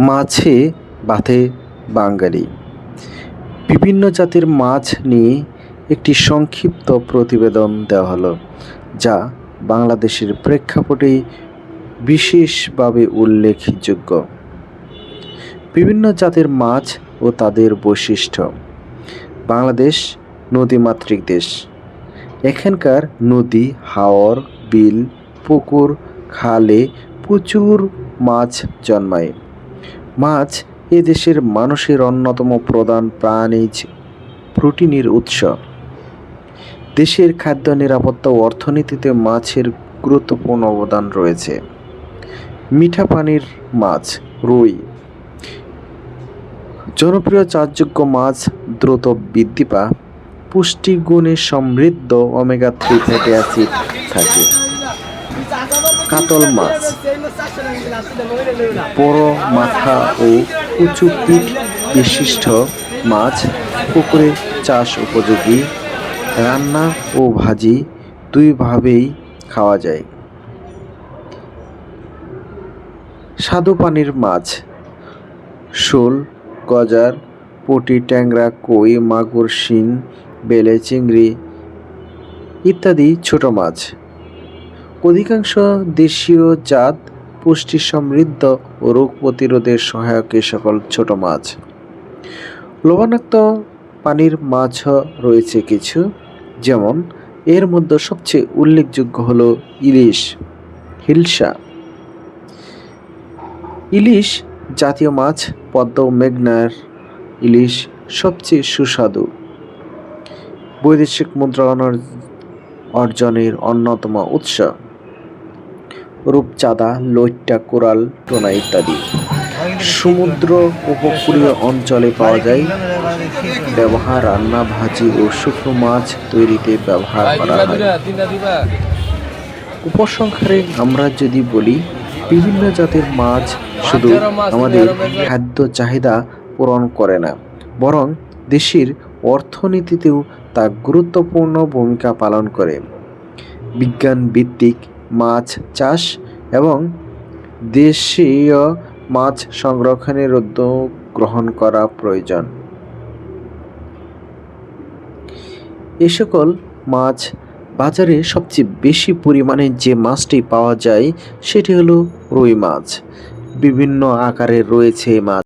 মাছে ভাতে বাঙালি। বিভিন্ন জাতের মাছ নিয়ে একটি সংক্ষিপ্ত প্রতিবেদন দেওয়া হলো, যা বাংলাদেশের প্রেক্ষাপটে বিশেষভাবে উল্লেখযোগ্য। বিভিন্ন জাতের মাছ ও তাদের বৈশিষ্ট্য। বাংলাদেশ নদীমাতৃক দেশ। এখানকার নদী, হাওর, বিল, পুকুর, খালে প্রচুর মাছ জন্মায়। মাছ এ দেশের মানুষের অন্যতম প্রধান প্রাণীজ প্রোটিনের উৎস। দেশের খাদ্য নিরাপত্তা ও অর্থনীতিতে মাছের গুরুত্বপূর্ণ অবদান রয়েছে। মিঠা পানির মাছ, রুই, জনপ্রিয় চাষযোগ্য মাছ দ্রুত বৃদ্ধি পা পুষ্টিগুণে সমৃদ্ধ ওমেগা থ্রি ফ্যাটি অ্যাসিড থাকে। কাতল মাছ। বড় মাথা ও উঁচু পিঠ বিশিষ্ট মাছ। পুকুরে চাষ উপযোগী। রান্না ও ভাজি দুইভাবেই খাওয়া যায়। স্বাদু পানির মাছ। শোল, গজার, পুঁটি, ট্যাংরা, কই, মাগুর, শিং, বেলে, চিংড়ি ইত্যাদি ছোট মাছ। অধিকাংশ দেশীয় জাত পুষ্টি সমৃদ্ধ ও রোগ প্রতিরোধের সহায়ক এ সকল ছোট মাছ। লবণাক্ত পানির মাছও রয়েছে কিছু, যেমন এর মধ্যে সবচেয়ে উল্লেখযোগ্য হলো ইলিশ হিলসা ইলিশ জাতীয় মাছ পদ্ম, মেঘনার ইলিশ সবচেয়ে সুস্বাদু। বৈদেশিক মুদ্রা অর্জনের অন্যতম উৎস। রূপচাঁদা, লইট্টা, কোরাল, টোনা ইত্যাদি। সমুদ্র উপকূলীয় অঞ্চলে পাওয়া যায় ব্যবহার, রান্না, ভাজি ও শুকনো মাছ তৈরিতে ব্যবহার করা হয়। উপসংহারে আমরা যদি বলি, বিভিন্ন জাতের মাছ শুধু আমাদের খাদ্য চাহিদা পূরণ করে না, বরং দেশের অর্থনীতিতেও তা গুরুত্বপূর্ণ ভূমিকা পালন করে। বিজ্ঞান ভিত্তিক মাছ চাষ এবং দেশীয় মাছ সংরক্ষণের উদ্যোগ গ্রহণ করা প্রয়োজন। এ সকল মাছ বাজারে সবচেয়ে বেশি পরিমাণে যে মাছটি পাওয়া যায়, সেটি হলো রুই মাছ। বিভিন্ন আকারের রয়েছে এই মাছ।